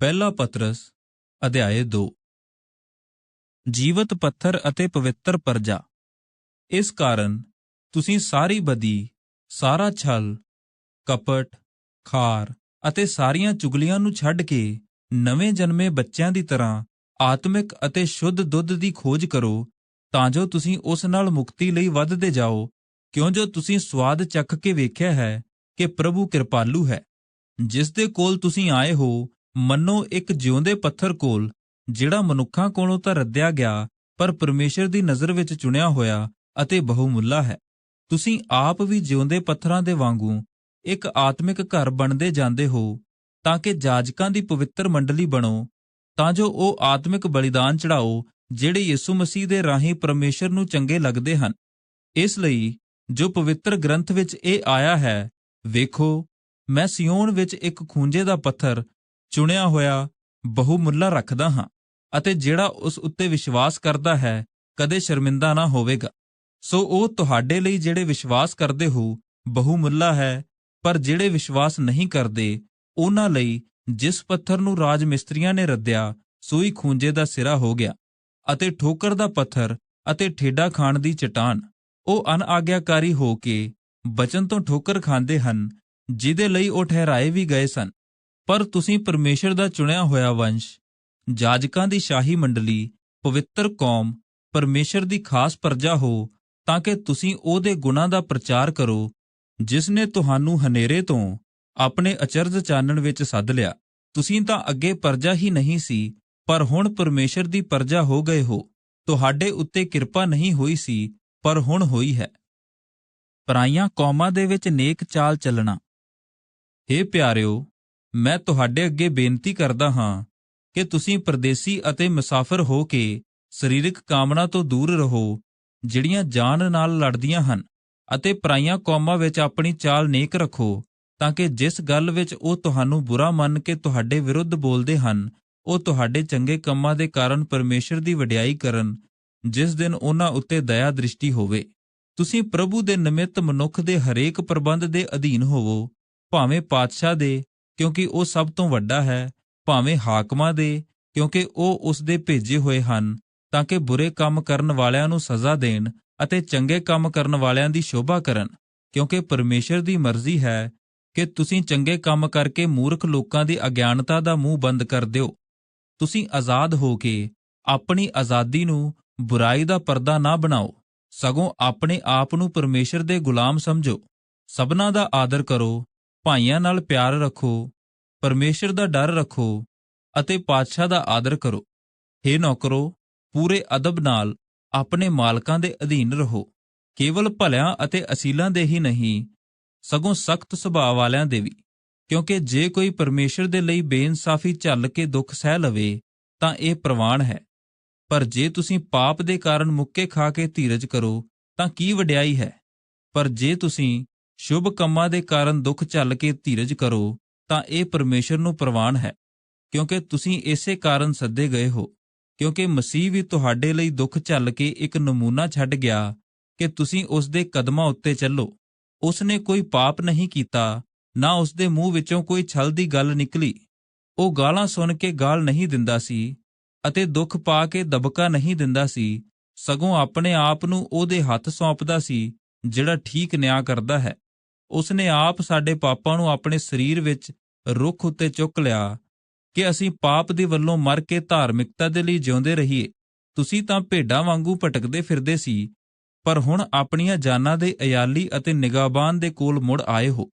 ਪਹਿਲਾ ਪਤਰਸ, ਅਧਿਆਏ 2 ਜੀਵਤ ਪੱਥਰ ਅਤੇ ਪਵਿੱਤਰ ਪਰਜਾ। ਇਸ ਕਾਰਨ ਤੁਸੀਂ ਸਾਰੀ ਬਦੀ, ਸਾਰਾ ਛਲ, ਕਪਟ, ਖਾਰ ਅਤੇ ਸਾਰੀਆਂ ਚੁਗਲੀਆਂ ਨੂੰ ਛੱਡ ਕੇ ਨਵੇਂ ਜਨਮੇ ਬੱਚਿਆਂ ਦੀ ਤਰ੍ਹਾਂ ਆਤਮਿਕ ਅਤੇ ਸ਼ੁੱਧ ਦੁੱਧ ਦੀ ਖੋਜ ਕਰੋ, ਤਾਂ ਜੋ ਤੁਸੀਂ ਉਸ ਨਾਲ ਮੁਕਤੀ ਲਈ ਵੱਧਦੇ ਜਾਓ, ਕਿਉਂ ਜੋ ਤੁਸੀਂ ਸਵਾਦ ਚੱਖ ਕੇ ਵੇਖਿਆ ਹੈ ਕਿ ਪ੍ਰਭੂ ਕਿਰਪਾਲੂ ਹੈ। ਜਿਸ ਦੇ ਕੋਲ ਤੁਸੀਂ ਆਏ ਹੋ ਮੰਨੋ ਇੱਕ ਜਿਉਂਦੇ ਪੱਥਰ ਕੋਲ ਜਿਹੜਾ ਮਨੁੱਖਾਂ ਕੋਲੋਂ ਤਾਂ ਰੱਦਿਆ ਗਿਆ, ਪਰ ਪਰਮੇਸ਼ਰ ਦੀ ਨਜ਼ਰ ਵਿੱਚ ਚੁਣਿਆ ਹੋਇਆ ਅਤੇ ਬਹੁਮੁੱਲਾ ਹੈ। ਤੁਸੀਂ ਆਪ ਵੀ ਜਿਉਂਦੇ ਪੱਥਰਾਂ ਦੇ ਵਾਂਗੂ ਇੱਕ ਆਤਮਿਕ ਘਰ ਬਣਦੇ ਜਾਂਦੇ ਹੋ, ਤਾਂ ਕਿ ਜਾਜਕਾਂ ਦੀ ਪਵਿੱਤਰ ਮੰਡਲੀ ਬਣੋ, ਤਾਂ ਜੋ ਉਹ ਆਤਮਿਕ ਬਲੀਦਾਨ ਚੜਾਓ ਜਿਹੜੇ ਯਿਸੂ ਮਸੀਹ ਦੇ ਰਾਹੀਂ ਪਰਮੇਸ਼ਰ ਨੂੰ ਚੰਗੇ ਲੱਗਦੇ ਹਨ। ਇਸ ਲਈ ਜੋ ਪਵਿੱਤਰ ਗ੍ਰੰਥ ਵਿੱਚ ਇਹ ਆਇਆ ਹੈ, ਵੇਖੋ, ਮੈਂ ਸਿਯੋਨ ਵਿੱਚ ਇੱਕ ਖੂੰਜੇ ਦਾ ਪੱਥਰ ਚੁਣਿਆ ਹੋਇਆ ਬਹੁਮੁੱਲਾ ਰੱਖਦਾ ਹਾਂ ਅਤੇ ਜਿਹੜਾ ਉਸ ਉੱਤੇ ਵਿਸ਼ਵਾਸ ਕਰਦਾ ਹੈ ਕਦੇ ਸ਼ਰਮਿੰਦਾ ਨਾ ਹੋਵੇਗਾ। ਸੋ ਉਹ ਤੁਹਾਡੇ ਲਈ ਜਿਹੜੇ ਵਿਸ਼ਵਾਸ ਕਰਦੇ ਹੋ, ਬਹੁਮੁੱਲਾ ਹੈ, ਪਰ ਜਿਹੜੇ ਵਿਸ਼ਵਾਸ ਨਹੀਂ ਕਰਦੇ, ਉਹਨਾਂ ਲਈ ਜਿਸ ਪੱਥਰ ਨੂੰ ਰਾਜ ਮਿਸਤਰੀਆਂ ਨੇ ਰੱਦਿਆ, ਸੂਈ ਖੂੰਜੇ ਦਾ ਸਿਰਾ ਹੋ ਗਿਆ ਅਤੇ ਠੋਕਰ ਦਾ ਪੱਥਰ ਅਤੇ ਠੇਡਾ ਖਾਣ ਦੀ ਚਟਾਨ। ਉਹ ਅਨਆਗਿਆਕਾਰੀ ਹੋ ਕੇ ਬਚਨ ਤੋਂ ਠੋਕਰ ਖਾਂਦੇ ਹਨ, ਜਿਹਦੇ ਲਈ ਉਹ ਠਹਿਰਾਏ ਵੀ ਗਏ ਸਨ। ਪਰ ਤੁਸੀਂ ਪਰਮੇਸ਼ਰ ਦਾ ਚੁਣਿਆ ਹੋਇਆ ਵੰਸ਼, ਜਾਜਕਾਂ ਦੀ ਸ਼ਾਹੀ ਮੰਡਲੀ, ਪਵਿੱਤਰ ਕੌਮ, ਪਰਮੇਸ਼ਰ ਦੀ ਖਾਸ ਪਰਜਾ ਹੋ, ਤਾਂ ਕਿ ਤੁਸੀਂ ਉਹਦੇ ਗੁਣਾਂ ਦਾ ਪ੍ਰਚਾਰ ਕਰੋ, ਜਿਸ ਨੇ ਤੁਹਾਨੂੰ ਹਨੇਰੇ ਤੋਂ ਆਪਣੇ ਅਚਰਜ ਚਾਨਣ ਵਿੱਚ ਸੱਦ ਲਿਆ। ਤੁਸੀਂ ਤਾਂ ਅੱਗੇ ਪਰਜਾ ਹੀ ਨਹੀਂ ਸੀ, ਪਰ ਹੁਣ ਪਰਮੇਸ਼ਰ ਦੀ ਪਰਜਾ ਹੋ ਗਏ ਹੋ। ਤੁਹਾਡੇ ਉੱਤੇ ਕਿਰਪਾ ਨਹੀਂ ਹੋਈ ਸੀ, ਪਰ ਹੁਣ ਹੋਈ ਹੈ। ਪਰਾਈਆਂ ਕੌਮਾਂ ਦੇ ਵਿੱਚ ਨੇਕ ਚਾਲ ਚੱਲਣਾ। ਹੇ ਪਿਆਰਿਓ ਮੈਂ ਤੁਹਾਡੇ ਅੱਗੇ ਬੇਨਤੀ ਕਰਦਾ ਹਾਂ ਕਿ ਤੁਸੀਂ ਪਰਦੇਸੀ ਅਤੇ ਮੁਸਾਫਰ ਹੋ ਕੇ ਸਰੀਰਕ ਕਾਮਨਾ ਤੋਂ ਦੂਰ ਰਹੋ, ਜਿਹੜੀਆਂ ਜਾਨ ਨਾਲ ਲੜਦੀਆਂ ਹਨ, ਅਤੇ ਪਰਾਈਆਂ ਕੌਮਾਂ ਵਿੱਚ ਆਪਣੀ ਚਾਲ ਨੇਕ ਰੱਖੋ, ਤਾਂ ਕਿ ਜਿਸ ਗੱਲ ਵਿੱਚ ਉਹ ਤੁਹਾਨੂੰ ਬੁਰਾ ਮੰਨ ਕੇ ਤੁਹਾਡੇ ਵਿਰੁੱਧ ਬੋਲਦੇ ਹਨ, ਉਹ ਤੁਹਾਡੇ ਚੰਗੇ ਕੰਮਾਂ ਦੇ ਕਾਰਨ ਪਰਮੇਸ਼ਰ ਦੀ ਵਡਿਆਈ ਕਰਨ, ਜਿਸ ਦਿਨ ਉਹਨਾਂ ਉੱਤੇ ਦਇਆ ਦ੍ਰਿਸ਼ਟੀ ਹੋਵੇ। ਤੁਸੀਂ ਪ੍ਰਭੂ ਦੇ ਨਿਮਿਤ ਮਨੁੱਖ ਦੇ ਹਰੇਕ ਪ੍ਰਬੰਧ ਦੇ ਅਧੀਨ ਹੋਵੋ, ਭਾਵੇਂ ਪਾਤਸ਼ਾਹ ਦੇ ਕਿਉਂਕਿ ਉਹ ਸਭ ਤੋਂ ਵੱਡਾ ਹੈ, ਭਾਵੇਂ ਹਾਕਮਾਂ ਦੇ, ਕਿਉਂਕਿ ਉਹ ਉਸ ਦੇ ਭੇਜੇ ਹੋਏ ਹਨ, ਤਾਂ ਕਿ ਬੁਰੇ ਕੰਮ ਕਰਨ ਵਾਲਿਆਂ ਨੂੰ ਸਜ਼ਾ ਦੇਣ ਅਤੇ ਚੰਗੇ ਕੰਮ ਕਰਨ ਵਾਲਿਆਂ ਦੀ ਸ਼ੋਭਾ ਕਰਨ, ਕਿਉਂਕਿ ਪਰਮੇਸ਼ਰ ਦੀ ਮਰਜ਼ੀ ਹੈ ਕਿ ਤੁਸੀਂ ਚੰਗੇ ਕੰਮ ਕਰਕੇ ਮੂਰਖ ਲੋਕਾਂ ਦੀ ਅਗਿਆਨਤਾ ਦਾ ਮੂੰਹ ਬੰਦ ਕਰ ਦਿਓ। ਤੁਸੀਂ ਆਜ਼ਾਦ ਹੋ ਕੇ ਆਪਣੀ ਆਜ਼ਾਦੀ ਨੂੰ ਬੁਰਾਈ ਦਾ ਪਰਦਾ ਨਾ ਬਣਾਓ, ਸਗੋਂ ਆਪਣੇ ਆਪ ਨੂੰ ਪਰਮੇਸ਼ਰ ਦੇ ਗੁਲਾਮ ਸਮਝੋ। ਸਭਨਾ ਦਾ ਆਦਰ ਕਰੋ ਭਾਈਆਂ ਨਾਲ ਪਿਆਰ ਰੱਖੋ, ਪਰਮੇਸ਼ਰ ਦਾ ਡਰ ਰੱਖੋ ਅਤੇ ਪਾਤਸ਼ਾਹ ਦਾ ਆਦਰ ਕਰੋ। हे ਨੌਕਰੋ, ਪੂਰੇ ਅਦਬ ਨਾਲ ਆਪਣੇ ਮਾਲਕਾਂ ਦੇ ਅਧੀਨ ਰਹੋ। ਕੇਵਲ ਭਲਿਆਂ ਅਤੇ ਅਸੀਲਾਂ ਦੇ ਹੀ ਨਹੀਂ, ਸਗੋਂ ਸਖਤ ਸੁਭਾਅ ਵਾਲਿਆਂ ਦੇ ਵੀ। ਕਿਉਂਕਿ ਜੇ ਕੋਈ ਪਰਮੇਸ਼ਰ ਦੇ ਲਈ ਬੇਇਨਸਾਫੀ ਝੱਲ ਕੇ ਦੁੱਖ ਸਹਿ ਲਵੇ, ਤਾਂ ਇਹ ਪ੍ਰਵਾਨ ਹੈ। ਪਰ ਜੇ ਤੁਸੀਂ ਪਾਪ ਦੇ ਕਾਰਨ ਮੁੱਕੇ ਖਾ ਕੇ ਧੀਰਜ ਕਰੋ, ਤਾਂ ਕੀ ਵਡਿਆਈ ਹੈ? ਪਰ ਜੇ ਤੁਸੀਂ ਸ਼ੁਭ ਕੰਮਾਂ ਦੇ ਕਾਰਨ ਦੁੱਖ ਝੱਲ ਕੇ ਧੀਰਜ ਕਰੋ, ਤਾਂ ਇਹ ਪਰਮੇਸ਼ਰ ਨੂੰ ਪ੍ਰਵਾਨ ਹੈ, ਕਿਉਂਕਿ ਤੁਸੀਂ ਇਸੇ ਕਾਰਨ ਸੱਦੇ ਗਏ ਹੋ, ਕਿਉਂਕਿ ਮਸੀਹ ਵੀ ਤੁਹਾਡੇ ਲਈ ਦੁੱਖ ਝੱਲ ਕੇ ਇੱਕ ਨਮੂਨਾ ਛੱਡ ਗਿਆ ਕਿ ਤੁਸੀਂ ਉਸ ਦੇ ਕਦਮਾਂ ਉੱਤੇ ਚੱਲੋ। ਉਸ ਨੇ ਕੋਈ ਪਾਪ ਨਹੀਂ ਕੀਤਾ, ਨਾ ਉਸ ਦੇ ਮੂੰਹ ਵਿੱਚੋਂ ਕੋਈ ਛਲ ਦੀ ਗੱਲ ਨਿਕਲੀ। ਉਹ ਗਾਲਾਂ ਸੁਣ ਕੇ ਗਾਲ ਨਹੀਂ ਦਿੰਦਾ ਸੀ ਅਤੇ ਦੁੱਖ ਪਾ ਕੇ ਦਬਕਾ ਨਹੀਂ ਦਿੰਦਾ ਸੀ, ਸਗੋਂ ਆਪਣੇ ਆਪ ਨੂੰ ਉਹਦੇ ਹੱਥ ਸੌਂਪਦਾ ਸੀ, ਜਿਹੜਾ ਠੀਕ ਨਿਆਂ ਕਰਦਾ ਹੈ। ਉਸ ਨੇ ਆਪ ਸਾਡੇ ਪਾਪਾਂ ਨੂੰ ਆਪਣੇ ਸਰੀਰ ਵਿੱਚ ਰੁੱਖ ਉੱਤੇ ਚੁੱਕ ਲਿਆ ਕਿ ਅਸੀਂ ਪਾਪ ਦੇ ਵੱਲੋਂ ਮਰ ਕੇ ਧਾਰਮਿਕਤਾ ਦੇ ਲਈ ਜਿਉਂਦੇ ਰਹੀਏ। ਤੁਸੀਂ ਤਾਂ ਭੇਡਾਂ ਵਾਂਗੂ ਭਟਕਦੇ ਫਿਰਦੇ ਸੀ, ਪਰ ਹੁਣ ਆਪਣੀਆਂ ਜਾਨਾਂ ਦੇ ਅਯਾਲੀ ਅਤੇ ਨਿਗਾਹਬਾਨ ਦੇ ਕੋਲ ਮੁੜ ਆਏ ਹੋ।